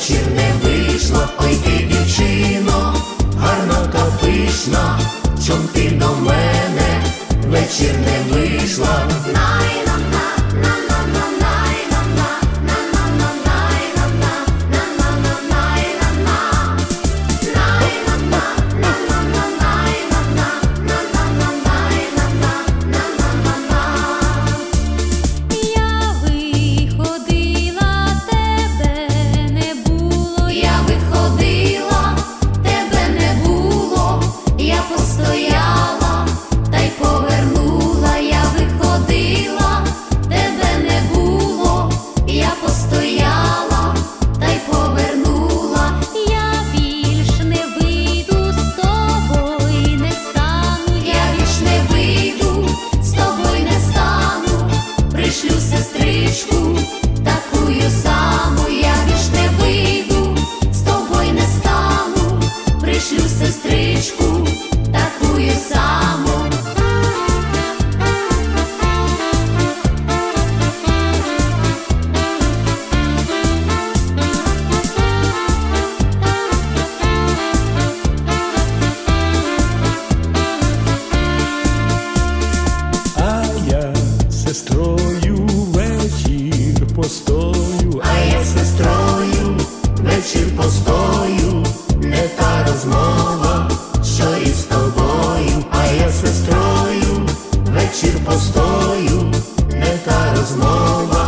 вечір не вийшла, ой ти дівчино, гарно та пишна, чом ти до мене, вечір не вийшла. розмова, що із тобою, а я сестрою, вечір постою, не та розмова.